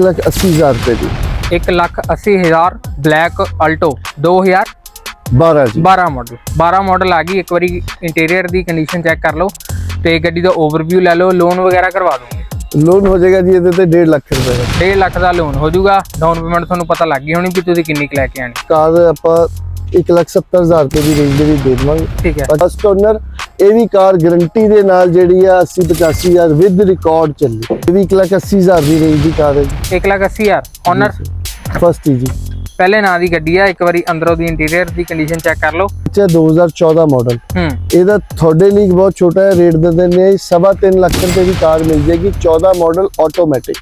ਲੱਖ ਅੱਸੀ ਹਜ਼ਾਰ ਰੁਪਏ ਦੀ। 1 ਲੱਖ 80 ਹਜ਼ਾਰ ਬਲੈਕ ਅਲਟੋ 2012 12 ਜੀ। ਮਾਡਲ 12 ਮਾਡਲ ਆ ਗਈ ਇੱਕ ਵਾਰੀ ਇੰਟੀਰੀਅਰ ਦੀ ਕੰਡੀਸ਼ਨ ਚੈੱਕ ਕਰ ਲਓ ਤੇ ਗੱਡੀ ਦਾ ਓਵਰਵਿਊ ਲੈ ਲਓ ਲੋਨ ਵਗੈਰਾ ਕਰਵਾ ਦੂੰਗੇ ਲੋਨ ਹੋ ਜਾਏਗਾ ਜੀ ਇਹਦੇ ਤੇ 1.5 ਲੱਖ ਰੁਪਏ ਦਾ। 1.5 ਲੱਖ ਦਾ ਲੋਨ ਹੋ ਜਾਊਗਾ। ਡਾਊਨ ਪੇਮੈਂਟ ਤੁਹਾਨੂੰ ਪਤਾ ਲੱਗ ਗਈ ਹੋਣੀ ਵੀ ਤੁਸੀਂ ਕਿੰਨੀ ਕੁ ਲੈ ਕੇ ਆਣੀ ਕਾਰ ਆਪਾਂ 1 ਲੱਖ 70 ਹਜ਼ਾਰ ਰੁਪਏ ਦੀ ਰੇਂਜ ਦੇ ਵਿੱਚ ਦੇ ਦੇਵਾਂਗੇ। ਠੀਕ ਹੈ। ਫਸਟ ਓਨਰ ਇਹ ਵੀ ਕਾਰ ਗਾਰੰਟੀ ਦੇ ਨਾਲ ਜਿਹੜੀ ਆ 80 85 ਹਜ਼ਾਰ ਵਿਦ ਰਿਕਾਰਡ ਚੱਲੀ। ਇਹ ਵੀ 1 ਲੱਖ 80 ਹਜ਼ਾਰ ਦੀ ਰੇਂਜ ਦੀ ਕਾਰ ਹੈ ਜੀ। 1 ਲੱਖ 80 ਹਜ਼ਾਰ। ਓਨਰ ਫਸਟ ਜੀ। ਪਹਿਲੇ ਨਾਂ ਦੀ ਗੱਡੀ ਆ ਇੱਕ ਵਾਰੀ ਅੰਦਰੋਂ ਦੀ ਇੰਟੀਰੀਅਰ ਦੀ ਕੰਡੀਸ਼ਨ ਚੈੱਕ ਕਰ ਲਓ। ਅੱਛਾ 2014 ਮਾਡਲ ਇਹਦਾ ਤੁਹਾਡੇ ਲਈ ਬਹੁਤ ਛੋਟਾ ਹੈ ਰੇਟ ਦੇ ਦਿੰਦੇ ਸਵਾ ਤਿੰਨ ਲੱਖ ਰੁਪਏ ਦੀ ਕਾਰ ਮਿਲ ਜਾਏਗੀ। 14 ਮਾਡਲ ਆਟੋਮੈਟਿਕ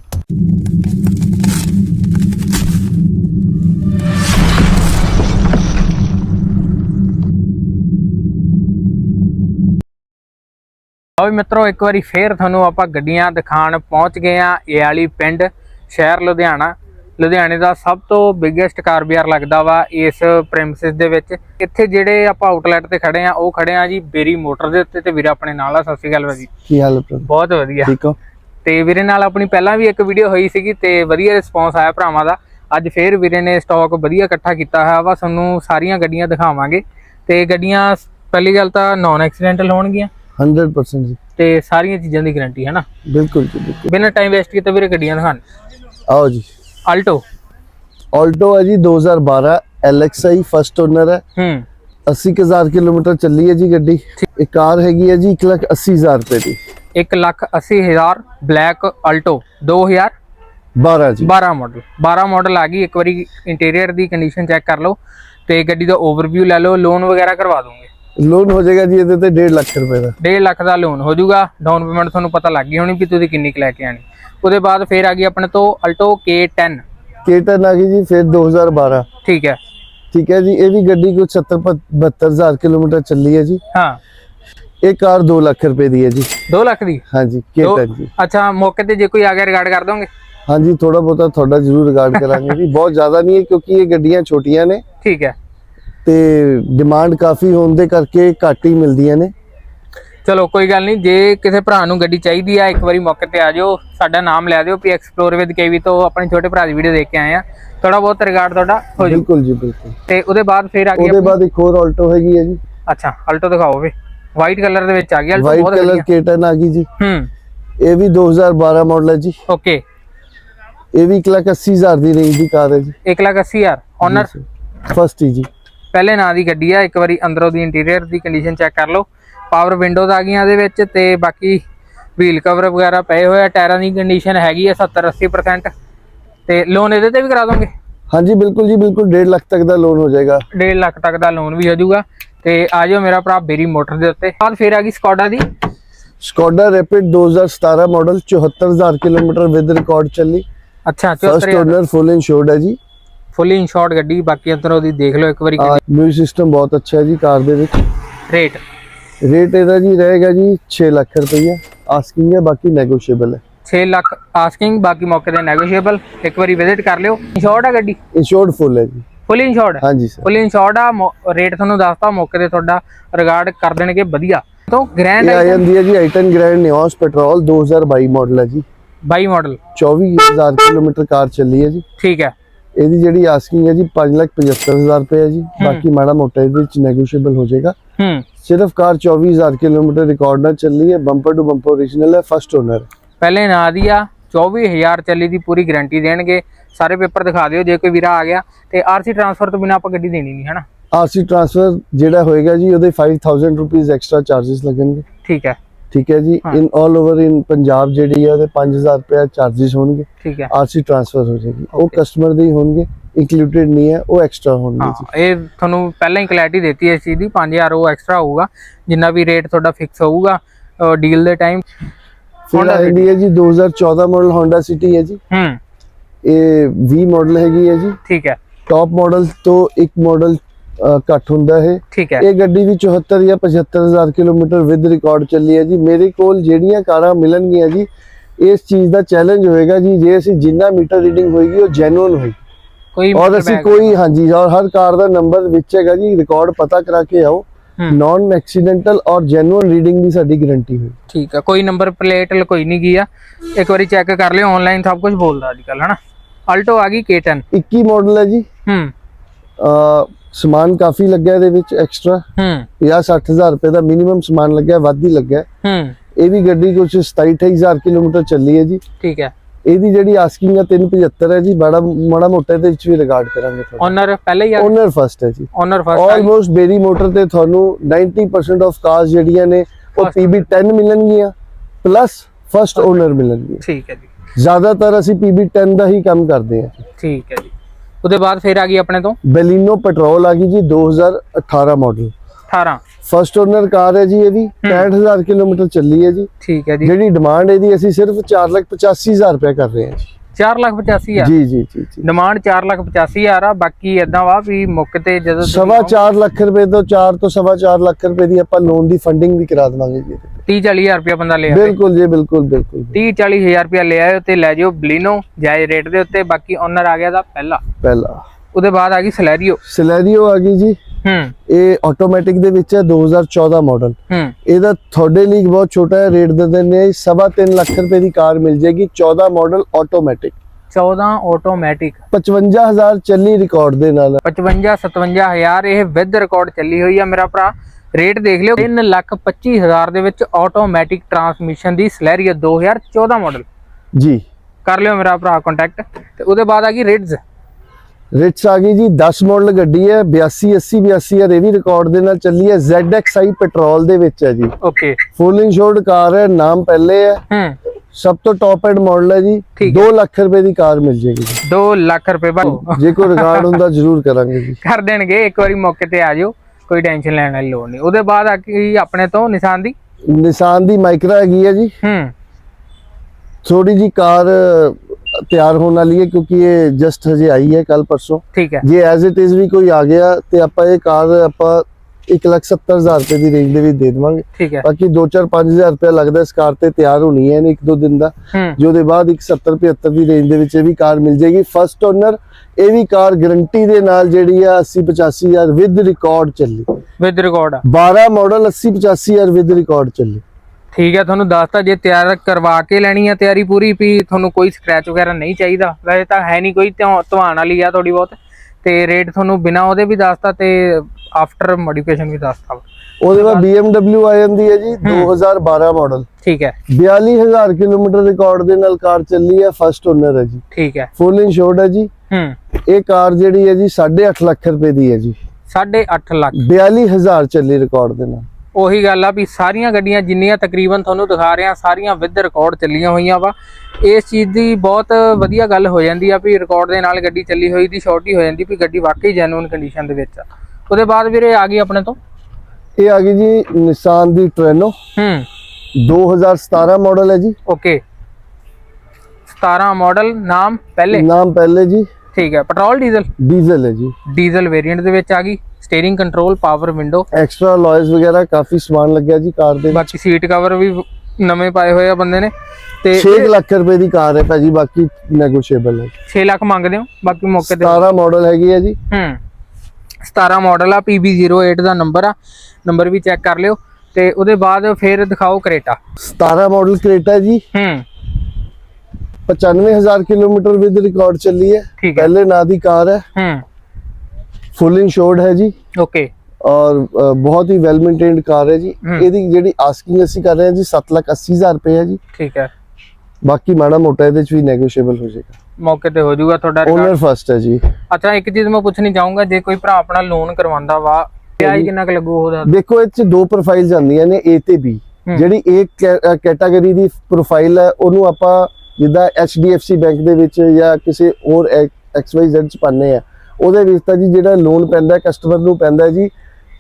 ਆਓ ਮਿੱਤਰੋ ਇੱਕ ਵਾਰੀ ਫੇਰ ਤੁਹਾਨੂੰ ਆਪਾਂ ਗੱਡੀਆਂ ਦਿਖਾਣ ਪਹੁੰਚ ਗਏ ਆ ਇਹ ਵਾਲੀ ਪਿੰਡ ਸ਼ਹਿਰ ਲੁਧਿਆਣਾ। ਲੁਧਿਆਣੇ ਦਾ ਸਭ ਤੋਂ ਬਿਗੇਸਟ ਕਾਰ ਬਾਜ਼ਾਰ ਲੱਗਦਾ ਵਾ ਇਸ ਪ੍ਰੈਮਿਸਿਸ ਦੇ ਵਿੱਚ। ਇੱਥੇ ਜਿਹੜੇ ਆਪਾਂ ਆਊਟਲੈਟ ਤੇ ਖੜੇ ਆ ਉਹ ਖੜੇ ਆ ਜੀ ਬੇਰੀ ਮੋਟਰ ਦੇ ਉੱਤੇ ਤੇ ਵੀਰ ਆਪਣੇ ਨਾਲ ਆ ਸਤਿ ਸ਼੍ਰੀ ਅਕਾਲ ਭਾਜੀ। ਕੀ ਹਾਲ ਹੈ? ਬਹੁਤ ਵਧੀਆ। ਠੀਕ ਹੋ? ਤੇ ਵੀਰੇ ਨਾਲ ਆਪਣੀ ਪਹਿਲਾਂ ਵੀ ਇੱਕ ਵੀਡੀਓ ਹੋਈ ਸੀਗੀ ਤੇ ਵਧੀਆ ਰਿਸਪੌਂਸ ਆਇਆ ਭਰਾਵਾਂ ਦਾ। ਅੱਜ ਫੇਰ ਵੀਰੇ ਨੇ ਸਟਾਕ ਵਧੀਆ ਇਕੱਠਾ ਕੀਤਾ ਹੋਇਆ ਵਾ ਤੁਹਾਨੂੰ ਸਾਰੀਆਂ ਗੱਡੀਆਂ ਦਿਖਾਵਾਂਗੇ। ਤੇ ਗੱਡੀਆਂ ਪਹਿਲੀ ਗੱਲ ਤਾਂ ਨਾਨ ਐਕਸੀਡੈਂਟਲ ਹੋਣਗੀਆਂ। 100% ਜੀ। ਤੇ ਸਾਰੀਆਂ ਚੀਜ਼ਾਂ ਦੀ ਗਾਰੰਟੀ ਹੈ ਨਾ? ਬਿਲਕੁਲ ਜੀ ਬਿਲਕੁਲ। ਬਿਨਾਂ ਟਾਈਮ ਵੇਸਟ ਕੀਤੇ ਵੀਰੇ ਗੱਡੀਆਂ ਦਿਖਾਣ ਆਓ ਜੀ। ਆਲਟੋ ਆਲਟੋ ਹੈ ਜੀ 2012 LXI ਫਸਟ ਓਨਰ ਹੈ। ਹੂੰ। 80000 ਕਿਲੋਮੀਟਰ ਚੱਲੀ ਹੈ ਜੀ ਗੱਡੀ। ਇਹ ਕਾਰ ਹੈਗੀ ਹੈ ਜੀ 1 ਲੱਖ 80 ਹਜ਼ਾਰ ਰੁਪਏ ਦੀ। 1 ਲੱਖ 80 ਹਜ਼ਾਰ ਬਲੈਕ ਆਲਟੋ 2012 12 ਜੀ। ਮਾਡਲ 12 ਮਾਡਲ ਆ ਗਈ ਇੱਕ ਵਾਰੀ ਇੰਟੀਰੀਅਰ ਦੀ ਕੰਡੀਸ਼ਨ ਚੈੱਕ ਕਰ ਲਓ ਤੇ ਗੱਡੀ ਦਾ ਓਵਰਵਿਊ ਲੈ ਲਓ ਲੋਨ ਵਗੈਰਾ ਕਰਵਾ ਦੂੰਗੇ। ਲੋਨ ਹੋ ਜਾਏਗਾ ਜੀ ਇਹਦੇ ਤੇ 1.5 ਲੱਖ ਰੁਪਏ ਦਾ। 1.5 ਲੱਖ ਦਾ ਲੋਨ ਹੋ ਜਾਊਗਾ। ਡਾਊਨ ਪੇਮੈਂਟ ਤੁਹਾਨੂੰ ਪਤਾ ਲੱਗ ਗਈ ਹੋਣੀ ਵੀ ਤੁਸੀਂ ਕਿੰਨੀ ਕੁ ਲੈ ਕੇ ਆਣੀ ਉਹਦੇ ਬਾਅਦ ਫੇਰ ਆ ਗਈ ਆਪਣੇ ਤੋਂ ਅਲਟੋ K10 ਕੇਟਨ ਆ ਗਈ ਜੀ ਫਿਰ 2012 ਠੀਕ ਹੈ। ਠੀਕ ਹੈ ਜੀ ਇਹ ਵੀ ਗੱਡੀ ਕੁਝ 70 72 ਹਜ਼ਾਰ ਕਿਲੋਮੀਟਰ ਚੱਲੀ ਹੈ ਜੀ। ਹਾਂ। ਇਹ ਕਾਰ 2 ਲੱਖ ਰੁਪਏ ਦੀ ਹੈ ਜੀ। 2 ਲੱਖ ਦੀ? ਹਾਂਜੀ ਦੋ- ਕੇਟਨ ਜੀ। ਅੱਛਾ ਮੌਕੇ ਤੇ ਜੇ ਕੋਈ ਆ ਗਿਆ ਰਿਗਾਰਡ ਕਰ ਦੋਗੇ? ਹਾਂਜੀ ਥੋੜਾ ਬਹੁਤਾ ਤੁਹਾਡਾ ਜ਼ਰੂਰ ਰਿਗਾਰਡ ਕਰਾਂਗੇ ਜੀ। ਬਹੁਤ ਜ਼ਿਆਦਾ ਨਹੀਂ ਹੈ ਕਿਉਂਕਿ ਇਹ ਗੱਡੀਆਂ ਛੋਟੀਆਂ ਨੇ। ਠੀਕ ਹੈ। ਤੇ ਡਿਮਾਂਡ ਕਾਫੀ ਹੋਣ ਦੇ ਕਰਕੇ ਘੱਟ ਹੀ ਮਿਲਦੀਆਂ ਨੇ। ਚਲੋ ਕੋਈ ਗੱਲ ਨਹੀਂ ਜੇ ਕਿਸੇ ਭਰਾ ਨੂੰ ਗੱਡੀ ਚਾਹੀਦੀ ਆ ਇੱਕ ਵਾਰੀ ਮੌਕੇ ਤੇ ਆ ਜਾਓ ਸਾਡਾ ਨਾਮ ਲੈ ਦਿਓ ਪੀ ਐਕਸਪਲੋਰ ਵਿਦ ਕੇਵੀ ਤੋਂ ਆਪਣੇ ਛੋਟੇ ਭਰਾ ਦੀ ਵੀਡੀਓ ਦੇਖ ਕੇ ਆਏ ਆ। ਥੋੜਾ ਬਹੁਤ ਰਿਗਾਰਡ ਤੁਹਾਡਾ ਹੋ ਜਾਊ। ਬਿਲਕੁਲ ਜੀ ਬਿਲਕੁਲ। ਤੇ ਉਹਦੇ ਬਾਅਦ ਫੇਰ ਆ ਗਈ ਉਹਦੇ ਬਾਅਦ ਇੱਕ ਹੋਰ ਆਲਟੋ ਹੈਗੀ ਹੈ ਜੀ। ਅੱਛਾ ਅਲਟੋ ਦਿਖਾਓ ਵੇ। ਵਾਈਟ ਕਲਰ ਦੇ ਵਿੱਚ ਆ ਗਈ ਵਾਈਟ ਬਹੁਤ ਕਲਰ ਵਧੀਆ। ਕੇਟਨ ਆ ਗਈ ਜੀ। ਹੂੰ। ਇਹ ਵੀ 2012 ਮਾਡਲ ਹੈ ਜੀ। ਓਕੇ। ਇਹ ਵੀ 1 ਲੱਖ 80 ਹਜ਼ਾਰ ਦੀ ਰੇਂਜ ਦੀ ਕਾਰ ਹੈ ਜੀ। 1 ਲੱਖ 80 ਹਜ਼ਾਰ। ਓਨਰ ਫਸਟ ਹੀ ਜੀ। ਪਹਿਲੇ ਨਾਂ ਦੀ ਗੱਡੀ ਆ ਇੱਕ ਵਾਰੀ ਅੰਦਰੋਂ ਦੀ ਇੰਟੀਰੀਅਰ ਦੀ ਕੰਡੀਸ਼ਨ ਚੈੱਕ ਕਰ ਲਓ। ਪਾਵਰ ਵਿੰਡੋਜ਼ ਆ ਗਈਆਂ ਇਹਦੇ ਵਿੱਚ ਤੇ ਬਾਕੀ ਵੀਲ ਕਵਰ ਵਗੈਰਾ ਪਏ ਹੋਏ ਆ ਟਾਇਰਾਂ ਦੀ ਕੰਡੀਸ਼ਨ ਹੈਗੀ ਆ 70 80% ਤੇ ਲੋਨ ਇਹਦੇ ਤੇ ਵੀ ਕਰਾ ਦੋਗੇ? ਹਾਂਜੀ ਬਿਲਕੁਲ ਜੀ ਬਿਲਕੁਲ 1.5 ਲੱਖ ਤੱਕ ਦਾ ਲੋਨ ਹੋ ਜਾਏਗਾ। 1.5 ਲੱਖ ਤੱਕ ਦਾ ਲੋਨ ਵੀ ਹੋ ਜਾਊਗਾ। ਤੇ ਆ ਜਾਓ ਮੇਰਾ ਭਰਾ ਬੇਰੀ ਮੋਟਰ ਦੇ ਉੱਤੇ। ਬਾਅਦ ਫੇਰ ਆ ਗਈ Skoda the. Skoda Rapid 2017 model 74000 kilometre with record ਚੱਲੀ। ਅੱਛਾ ਫਸਟ 74 ਓਨਰ ਫੁੱਲ ਇੰਸ਼ੋਰਡ ਹੈ ਜੀ। ਫੁੱਲੀ ਇਨਸ਼ੋਰਡ ਗੱਡੀ ਬਾਕੀ ਅੰਦਰੋਂ ਦੀ ਦੇਖ ਲਓ ਇੱਕ ਵਾਰੀ ਮਿਊਜ਼ਿਕ ਸਿਸਟਮ ਬਹੁਤ ਅੱਛਾ ਹੈ ਜੀ ਕਾਰ ਦੇ ਵਿੱਚ। ਰੇਟ ਰੇਟ ਇਹਦਾ ਜੀ ਰਹੇਗਾ ਜੀ 6 ਲੱਖ ਰੁਪਈਆ। ਆਸਕਿੰਗ ਹੈ ਬਾਕੀ ਨੈਗੋਸ਼ੀਏਬਲ ਹੈ। 6 ਲੱਖ ਆਸਕਿੰਗ ਬਾਕੀ ਮੌਕੇ ਤੇ ਨੈਗੋਸ਼ੀਏਬਲ ਇੱਕ ਵਾਰੀ ਵਿਜ਼ਿਟ ਕਰ ਲਿਓ। ਇਨਸ਼ੋਰਡ ਆ ਗੱਡੀ? ਇੰਸ਼ੋਰਡ ਫੁੱਲ ਹੈ ਜੀ। ਫੁੱਲੀ ਇਨਸ਼ੋਰਡ ਹਾਂਜੀ ਸਰ ਫੁੱਲੀ ਇਨਸ਼ੋਰਡ ਆ ਰੇਟ ਤੁਹਾਨੂੰ ਦੱਸਤਾ ਮੌਕੇ ਤੇ ਤੁਹਾਡਾ ਰਿਗਾਰਡ ਕਰ ਦੇਣਗੇ ਵਧੀਆ। ਤੋਂ ਗ੍ਰੈਂਡ ਆ ਜਾਂਦੀ ਹੈ ਜੀ i ten grand Nios petrol 2022 model ਹੈ ਜੀ। 22 ਮਾਡਲ 24000 ਕਿਲੋਮੀਟਰ ਕਾਰ ਚੱਲੀ ਹੈ ਜੀ। ਠੀਕ ਹੈ। ਇਹਦੀ ਜਿਹੜੀ ਆਸਕਿੰਗ ਹੈ ਜੀ 575000 ਰੁਪਏ ਹੈ ਜੀ। ਬਾਕੀ ਮਾੜਾ ਮੋਟਾ ਇਹਦੇ ਵਿੱਚ ਨੈਗੋਸ਼ੀਏਬਲ ਹੋ ਜਾਏਗਾ। ਹੂੰ। ਸਿਰਫ ਕਾਰ 24000 ਕਿਲੋਮੀਟਰ ਰਿਕਾਰਡ ਨਾਲ ਚੱਲੀ ਹੈ ਬੰਪਰ ਟੂ ਬੰਪਰ ਓਰੀਜਨਲ ਹੈ ਫਸਟ ਓਨਰ ਪਹਿਲੇ ਨਾਂ ਦੀ ਆ 24000 ਚੱਲੀ ਦੀ ਪੂਰੀ ਗਾਰੰਟੀ ਦੇਣਗੇ। ਸਾਰੇ ਪੇਪਰ ਦਿਖਾ ਦਿਓ ਜੇ ਕੋਈ ਵੀਰਾ ਆ ਗਿਆ ਤੇ ਆਰਸੀ ਟ੍ਰਾਂਸਫਰ ਤੋਂ ਬਿਨਾ ਆਪਾਂ ਗੱਡੀ ਦੇਣੀ ਨਹੀਂ ਹਨਾ? ਆਰਸੀ ਟ੍ਰਾਂਸਫਰ ਜਿਹੜਾ ਹੋਏਗਾ ਜੀ ਉਹਦੇ 5000 ਰੁਪਏ ਐਕਸਟਰਾ ਚਾਰजेस ਲੱਗਣਗੇ। ਠੀਕ ਹੈ। ਠੀਕ ਹੈ ਜੀ? ਇਨ 올 ਓਵਰ ਇਨ ਪੰਜਾਬ ਜਿਹੜੀ ਆ ਤੇ 5000 ਰੁਪਏ ਚਾਰजेस ਹੋਣਗੇ। ਠੀਕ ਹੈ। ਆਰਸੀ ਟ੍ਰਾਂਸਫਰ ਹੋ ਜਾਏਗੀ। ਉਹ ਕਸਟਮਰ ਦੇ ਹੀ ਹੋਣਗੇ ਇਨਕਲੂਡਡ ਨਹੀਂ ਹੈ ਉਹ ਐਕਸਟਰਾ ਹੋਣਗੇ ਜੀ। ਇਹ ਤੁਹਾਨੂੰ ਪਹਿਲਾਂ ਹੀ ਕਲੈਰਿਟੀ ਦਿੱਤੀ ਹੈ ਇਸ ਦੀ 5000 ਉਹ ਐਕਸਟਰਾ ਹੋਊਗਾ ਜਿੰਨਾ ਵੀ ਰੇਟ ਤੁਹਾਡਾ ਫਿਕਸ ਹੋਊਗਾ ਡੀਲ ਦੇ ਟਾਈਮ ਹੋਂਡਾ ਆਈਡੀ ਹੈ ਜੀ 2014 ਮਾਡਲ ਹੋਂਡਾ ਸਿਟੀ ਹੈ ਜੀ। ਹੂੰ। ਇਹ ਵੀ ਮਾਡਲ ਹੈਗੀ ਹੈ ਜੀ। ਠੀਕ ਹੈ। ਟਾਪ ਮਾਡਲ ਤੋਂ ਇੱਕ ਮਾਡਲ ਘੱਟ ਹੁੰਦਾ ਹੈ ਠੀਕ ਹੈ। ਇਹ ਗੱਡੀ ਵੀ 74 ਜਾਂ 75000 ਕਿਲੋਮੀਟਰ ਵਿਦ ਰਿਕਾਰਡ ਚੱਲੀ ਹੈ ਜੀ। ਮੇਰੇ ਕੋਲ ਜਿਹੜੀਆਂ ਕਾਰਾਂ ਮਿਲਣਗੀਆਂ ਜੀ ਇਸ ਚੀਜ਼ ਦਾ ਚੈਲੰਜ ਹੋਏਗਾ ਜੀ। ਜੇ ਅਸੀਂ ਜਿੰਨਾ ਮੀਟਰ ਰੀਡਿੰਗ ਹੋਏਗੀ ਉਹ ਜੈਨੂਇਨ ਹੋਏਗੀ। ਕੋਈ ਔਰ ਅਸੀਂ ਕੋਈ ਹਾਂਜੀ ਔਰ ਹਰ ਕਾਰ ਦਾ ਨੰਬਰ ਵਿੱਚ ਹੈਗਾ ਜੀ। ਰਿਕਾਰਡ ਪਤਾ ਕਰਾ ਕੇ ਆਓ। ਨਾਨ ਐਕਸੀਡੈਂਟਲ ਔਰ ਜੈਨੂਇਨ ਰੀਡਿੰਗ ਦੀ ਸਾਡੀ ਗਾਰੰਟੀ ਹੋਈ ਠੀਕ ਆ ਕੋਈ ਨੰਬਰ ਪਲੇਟ ਕੋਈ ਨਹੀਂ ਗਈ ਆ। ਇੱਕ ਵਾਰੀ ਚੈੱਕ ਕਰ ਲਿਓ। ਆਨਲਾਈਨ ਸਭ ਕੁਝ ਬੋਲਦਾ ਅੱਜ ਕੱਲ ਹਨਾ? ਆਲਟੋ ਆ ਗਈ K10 21 ਮਾਡਲ ਹੈ ਜੀ। ਹੂੰ। ਸਮਾਨ ਕਾਫੀ ਲੱਗਿਆ ਇਹਦੇ ਵਿੱਚ ਐਕਸਟਰਾ ਹੂੰ। 50 60000 ਰੁਪਏ ਦਾ ਮਿਨੀਮਮ ਸਮਾਨ ਲੱਗਿਆ ਵੱਧ ਹੀ ਲੱਗਿਆ। ਹੂੰ। ਇਹ ਵੀ ਗੱਡੀ ਕੁਝ 27 28000 ਕਿਲੋਮੀਟਰ ਚੱਲੀ ਹੈ ਜੀ। ਠੀਕ ਹੈ। ਇਹਦੀ ਜਿਹੜੀ ਆਸਕਿੰਗ ਹੈ 375 ਹੈ ਜੀ। ਬੜਾ ਮਾੜਾ ਮੋਟਾ ਇਹਦੇ ਵਿੱਚ ਵੀ ਰਿਕਾਰਡ ਕਰਾਂਗੇ ਤੁਹਾਨੂੰ ਓਨਰ ਪਹਿਲੇ ਹੀ ਆ ਓਨਰ ਫਸਟ ਹੈ ਜੀ। Owner first almost Beri motor ਤੇ ਤੁਹਾਨੂੰ 90% ਆਫ ਕਾਰਸ ਜਿਹੜੀਆਂ ਨੇ ਉਹ PB10 ਮਿਲਣਗੀਆਂ ਪਲੱਸ ਫਸਟ ਓਨਰ ਮਿਲਣਗੇ ਠੀਕ ਹੈ ਜੀ। ਜ਼ਿਆਦਾਤਰ ਅਸੀਂ PB10 ਦਾ ਹੀ ਕੰਮ ਕਰਦੇ ਹਾਂ ਠੀਕ ਹੈ ਜੀ। ਉਹਦੇ ਬਾਅਦ ਫਿਰ ਆ ਗਈ ਆਪਣੇ ਤੋਂ? ਬੈਲੀਨੋ ਪੈਟਰੋਲ ਆ ਗਈ ਜੀ 2018 ਮਾਡਲ 18 ਫਸਟ ਓਨਰ ਕਾਰ ਹੈ ਜੀ ਇਹ ਵੀ 65000 ਕਿਲੋਮੀਟਰ ਚੱਲੀ ਹੈ ਜੀ। ਠੀਕ ਹੈ ਜੀ। ਜਿਹੜੀ ਡਿਮਾਂਡ ਇਹਦੀ ਅਸੀਂ ਸਿਰਫ 485000 ਰੁਪਏ ਕਰ ਰਹੇ ਹਾਂ ਜੀ। 485000 ਜੀ ਜੀ ਜੀ ਜੀ। ਡਿਮਾਂਡ 485000 ਆ ਬਾਕੀ ਇਦਾਂ ਵਾ ਵੀ ਮੌਕੇ ਤੇ ਜਦੋਂ ਸਵਾ 4 ਲੱਖ ਰੁਪਏ ਤੋਂ 4 ਤੋਂ ਸਵਾ 4 ਲੱਖ ਰੁਪਏ ਦੀ ਆਪਾਂ ਲੋਨ ਦੀ ਫੰਡਿੰਗ ਵੀ ਕਰਾ ਦੇਵਾਂਗੇ ਜੀ। ਇਹਦੇ ਤੇ। 30 40000 ਰੁਪਏ ਬੰਦਾ ਲੈ ਆਵੇ। ਬਿਲਕੁਲ ਜੀ ਬਿਲਕੁਲ ਬਿਲਕੁਲ 30 40000 ਰੁਪਏ ਲੈ ਆਇਓ ਤੇ ਲੈ ਜਿਓ ਬਲੀਨੋ ਜਾਇਜ਼ ਰੇਟ ਦੇ ਉੱਤੇ ਬਾਕੀ ਓਨਰ ਆ ਗਿਆ ਦਾ ਪਹਿਲਾ। ਪਹਿਲਾ। ਉਹਦੇ ਬਾਅਦ ਆ ਗਈ ਸਲੈਰੀਓ। ਸਿਲੈਰੀਓ ਆ ਗਈ ਜੀ। ਹੂੰ। ਇਹ ਆਟੋਮੈਟਿਕ ਦੇ ਵਿੱਚ ਹੈ 2014 ਮਾਡਲ ਹੂੰ। ਇਹਦਾ ਤੁਹਾਡੇ ਲਈ ਬਹੁਤ ਛੋਟਾ ਹੈ ਰੇਟ ਦੇ ਦਿੰਦੇ ਸਵਾ ਤਿੰਨ ਲੱਖ ਰੁਪਏ ਦੀ ਕਾਰ ਮਿਲ ਜਾਏਗੀ 14 ਮਾਡਲ ਆਟੋਮੈਟਿਕ 14 ਆਟੋਮੈਟਿਕ 55000 ਚੱਲੀ ਰਿਕਾਰਡ ਦੇ ਨਾਲ। 55 57000 ਇਹ ਵਿਦ ਰਿਕਾਰਡ ਚੱਲੀ ਹੋਈ ਆ ਮੇਰਾ ਭਰਾ। ਰੇਟ ਦੇਖ ਲਿਓ 325000 ਦੇ ਵਿੱਚ ਆਟੋਮੈਟਿਕ ਟਰਾਂਸਮਿਸ਼ਨ ਦੀ ਸਲੈਰੀਓ 2014 ਮਾਡਲ ਜੀ। ਕਰ ਲਿਓ ਮੇਰਾ ਭਰਾ ਕੰਟੈਕਟ ਤੇ ਉਹਦੇ ਬਾਅਦ ਆ ਗਈ ਰਿਡਜ਼ ਰਿਟਸ ਆ ਗਈ ਜੀ 10 ਮਾਡਲ ਗੱਡੀ ਹੈ 82 80 82000 ਇਹ ਵੀ ਰਿਕਾਰਡ ਦੇ ਨਾਲ ਚੱਲੀ ਹੈ। ZXi ਪੈਟਰੋਲ ਦੇ ਵਿੱਚ ਹੈ ਜੀ। ਓਕੇ ਫੁੱਲ ਇੰਸ਼ੋਰਡ ਕਾਰ ਹੈ ਨਾਮ ਪਹਿਲੇ ਹੈ। ਹੂੰ। ਸਭ ਤੋਂ ਟੌਪ ਐਂਡ ਮਾਡਲ ਹੈ ਜੀ। ਠੀਕ 2 ਲੱਖ ਰੁਪਏ ਦੀ ਕਾਰ ਮਿਲ ਜਾਏਗੀ ਜੀ। 2 ਲੱਖ ਰੁਪਏ ਬਾਅਦ ਜੇ ਕੋਈ ਰਿਕਾਰਡ ਹੁੰਦਾ ਜ਼ਰੂਰ ਕਰਾਂਗੇ ਜੀ। ਕਰ ਦੇਣਗੇ ਇੱਕ ਵਾਰੀ ਮੌਕੇ ਤੇ ਆ ਜਾਓ। ਕੋਈ ਟੈਨਸ਼ਨ ਲੈਣ ਵਾਲੀ ਲੋੜ ਨਹੀਂ। ਉਹਦੇ ਬਾਅਦ ਆ ਗਈ ਆਪਣੇ ਤੋਂ ਨਿਸ਼ਾਨ ਦੀ? ਨਿਸਾਨ ਦੀ ਮਾਈਕਰਾ ਹੈਗੀ ਹੈ ਜੀ। ਹੂੰ। ਥੋੜੀ ਜੀ ਕਾਰ ਤਿਆਰ ਹੋਣ ਵਾਲੀ ਹੈ ਕਿਉਂਕਿ ਇਹ ਜਸਟ ਹਜੇ ਆਈ ਹੈ ਕੱਲ ਪਰਸੋਂ। ਠੀਕ ਹੈ। ਜੇ ਐਜ਼ ਇਟ ਇਜ਼ ਵੀ ਕੋਈ ਆ ਗਿਆ ਤੇ ਆਪਾਂ ਇਹ ਕਾਰ ਆਪਾਂ 170000 ਰੁਪਏ ਦੀ ਰੇਂਜ ਦੇ ਵਿੱਚ ਦੇ ਦੇਵਾਂਗੇ। ਬਾਕੀ 2-4-5000 ਰੁਪਏ ਲੱਗਦਾ ਇਸ ਕਾਰ ਤੇ ਤਿਆਰ ਹੋਣੀ ਹੈ ਨੇ ਇੱਕ ਦੋ ਦਿਨ ਦਾ। ਜਿਹਦੇ ਬਾਅਦ ਇੱਕ 70-75 ਦੀ ਰੇਂਜ ਦੇ ਵਿੱਚ ਇਹ ਵੀ ਕਾਰ ਮਿਲ ਜਾਏਗੀ। ਫਸਟ ਓਨਰ ਇਹ ਵੀ ਕਾਰ ਗਾਰੰਟੀ ਦੇ ਨਾਲ ਜਿਹੜੀ ਆ 80-85000 ਵਿਦ ਰਿਕਾਰਡ ਚੱਲੀ। With record 12 model 80-85000 with record ਚੱਲੀ। ਠੀਕ ਹੈ ਤੁਹਾਨੂੰ ਦੱਸਤਾ ਜੇ ਤਿਆਰ ਕਰਵਾ ਕੇ ਲੈਣੀ ਹੈ ਤਿਆਰੀ ਪੂਰੀ ਵੀ ਤੁਹਾਨੂੰ ਕੋਈ ਸਕ੍ਰੈਚ ਵਗੈਰਾ ਨਹੀਂ ਚਾਹੀਦਾ। ਵੈਸੇ ਤਾਂ ਹੈ ਨਹੀਂ ਕੋਈ ਧਵਾਣ ਵਾਲੀ ਆ ਥੋੜੀ ਬਹੁਤ। ਤੇ ਰੇਟ ਤੁਹਾਨੂੰ ਬਿਨਾ ਉਹਦੇ ਵੀ ਦੱਸਤਾ ਤੇ ਆਫਟਰ ਮੋਡੀਫਿਕੇਸ਼ਨ ਵੀ ਦੱਸਤਾ। ਉਹਦੇ ਬਾਅਦ BMW ਆ ਜਾਂਦੀ ਹੈ ਜੀ 2012 ਮਾਡਲ ਠੀਕ ਹੈ। 42000 ਕਿਲੋਮੀਟਰ ਰਿਕਾਰਡ ਦੇ ਨਾਲ ਕਾਰ ਚੱਲੀ ਹੈ ਫਸਟ ਓਨਰ ਹੈ ਜੀ। ਠੀਕ ਹੈ। ਫੁੱਲ ਇੰਸ਼ੋਰਡ ਹੈ ਜੀ। ਹੂੰ। ਇਹ ਕਾਰ ਜਿਹੜੀ ਹੈ ਜੀ 8.5 ਲੱਖ ਰੁਪਏ ਦੀ ਹੈ ਜੀ। 8.5 ਲੱਖ। 42000 ਚੱਲੀ ਰਿਕਾਰਡ ਦੇ ਨਾਲ। ਉਹੀ ਗੱਲ ਆ ਵੀ ਸਾਰੀਆਂ ਗੱਡੀਆਂ ਜਿੰਨੀਆਂ ਤਕਰੀਬਨ ਤੁਹਾਨੂੰ ਦਿਖਾ ਰਹੇ ਸਾਰੀਆਂ ਵਿਦ ਰਿਕਾਰਡ ਚੱਲੀਆਂ ਹੋਈਆਂ ਵਾ। ਇਸ ਚੀਜ਼ ਦੀ ਬਹੁਤ ਵਧੀਆ ਗੱਲ ਹੋ ਜਾਂਦੀ ਆ ਵੀ ਰਿਕਾਰਡ ਦੇ ਨਾਲ ਗੱਡੀ ਚੱਲੀ ਹੋਈ ਦੀ ਸ਼ੋਰਟੀ ਹੋ ਜਾਂਦੀ ਵੀ ਗੱਡੀ ਵਾਕਈ ਜੈਨੂਇਨ ਕੰਡੀਸ਼ਨ ਦੇ ਵਿੱਚ ਆ। ਉਹਦੇ ਬਾਅਦ ਵੀਰੇ ਆ ਗਈ ਆਪਣੇ ਤੋਂ? ਇਹ ਆ ਗਈ ਜੀ ਨਿਸਾਨ ਦੀ ਟ੍ਰੈਨੋ ਹੂੰ। 2017 ਮਾਡਲ ਹੈ ਜੀ। ਓਕੇ 17 ਮਾਡਲ ਨਾਮ ਪਹਿਲੇ? ਨਾਮ ਪਹਿਲੇ ਜੀ। ਠੀਕ ਹੈ ਪੈਟਰੋਲ ਡੀਜ਼ਲ ਡੀਜ਼ਲ ਹੈ ਜੀ। ਡੀਜ਼ਲ ਵੇਰੀਐਂਟ ਦੇ ਵਿੱਚ ਆ ਗਈ। Steering control power window extra alloys ਵਗੈਰਾ ਕਾਫੀ ਸਮਾਨ ਲੱਗਿਆ ਜੀ ਕਾਰ ਦੇ ਬਾਕੀ ਸੀਟ ਕਵਰ ਵੀ ਨਵੇਂ ਪਾਏ ਹੋਏ ਆ ਬੰਦੇ ਨੇ। ਤੇ 6 ਲੱਖ ਰੁਪਏ ਦੀ ਕਾਰ ਹੈ ਭਾਜੀ ਬਾਕੀ ਨੈਗੋਸ਼ੀਏਬਲ ਹੈ। 6 ਲੱਖ ਮੰਗਦੇ ਹੋ ਬਾਕੀ ਮੌਕੇ ਤੇ। 17 ਮਾਡਲ ਹੈਗੀ ਹੈ ਜੀ। ਹੂੰ। 17 ਮਾਡਲ ਆ PB08 ਦਾ ਨੰਬਰ ਆ। ਨੰਬਰ ਵੀ ਚੈੱਕ ਕਰ ਲਿਓ। ਤੇ ਉਹਦੇ ਬਾਅਦ ਫਿਰ ਦਿਖਾਓ ਕਰੇਟਾ। 17 ਮਾਡਲ ਕ੍ਰੇਟਾ ਜੀ। ਹੂੰ। 95000 ਕਿਲੋਮੀਟਰ ਵਿਦ ਰਿਕਾਰਡ ਚੱਲੀ ਹੈ। ਪਹਿਲੇ ਨਾਂ ਦੀ ਕਾਰ ਹੈ। ਹੂੰ। ਫੁੱਲ ਇੰਸ਼ੋਰਡ ਹੈ ਜੀ। ਓਕੇ ਔਰ ਬਹੁਤ ਹੀ ਵੈਲ ਮੇਨਟੇਨਡ ਕਾਰ ਹੈ ਜੀ। ਇਹਦੀ ਜਿਹੜੀ ਆਸਕਿੰਗ ਅਸੀਂ ਕਰ ਰਹੇ ਹਾਂ ਜੀ 780000 ਰੁਪਏ ਹੈ ਜੀ। ਠੀਕ ਹੈ। ਬਾਕੀ ਮਾੜਾ ਮੋਟਾ ਇਹਦੇ ਚ ਵੀ ਨੈਗੋਸ਼ੀਏਬਲ ਹੋ ਜਾਏਗਾ। ਮੌਕੇ ਤੇ ਹੋ ਜਾਊਗਾ ਤੁਹਾਡਾ। ਓਨਰ ਫਸਟ ਹੈ ਜੀ। ਅੱਛਾ ਇੱਕ ਚੀਜ਼ ਮੈਂ ਪੁੱਛਣੀ ਚਾਹੂੰਗਾ ਜੇ ਕੋਈ ਭਰਾ ਆਪਣਾ ਲੋਨ ਕਰਵਾਉਂਦਾ ਵਾ ਵਿਆਜ ਕਿੰਨਾ ਕੁ ਲੱਗੂ ਉਹਦਾ? ਦੇਖੋ ਇਹ ਚ ਦੋ ਪ੍ਰੋਫਾਈਲਸ ਆਉਂਦੀਆਂ ਨੇ A ਤੇ B। ਜਿਹੜੀ ਇੱਕ ਕੈਟਾਗਰੀ ਦੀ ਪ੍ਰੋਫਾਈਲ ਹੈ ਉਹਨੂੰ ਆਪਾਂ ਜਿੱਦਾਂ HDFC ਬੈਂਕ ਦੇ ਵਿੱਚ ਜਾਂ ਕਿਸੇ ਹੋਰ XYZ ਚ ਪਾਣੇ ਆ ਉਹਦੇ ਵਿੱਚ ਤਾਂ ਜੀ ਜਿਹੜਾ ਲੋਨ ਪੈਂਦਾ ਕਸਟਮਰ ਨੂੰ ਪੈਂਦਾ ਜੀ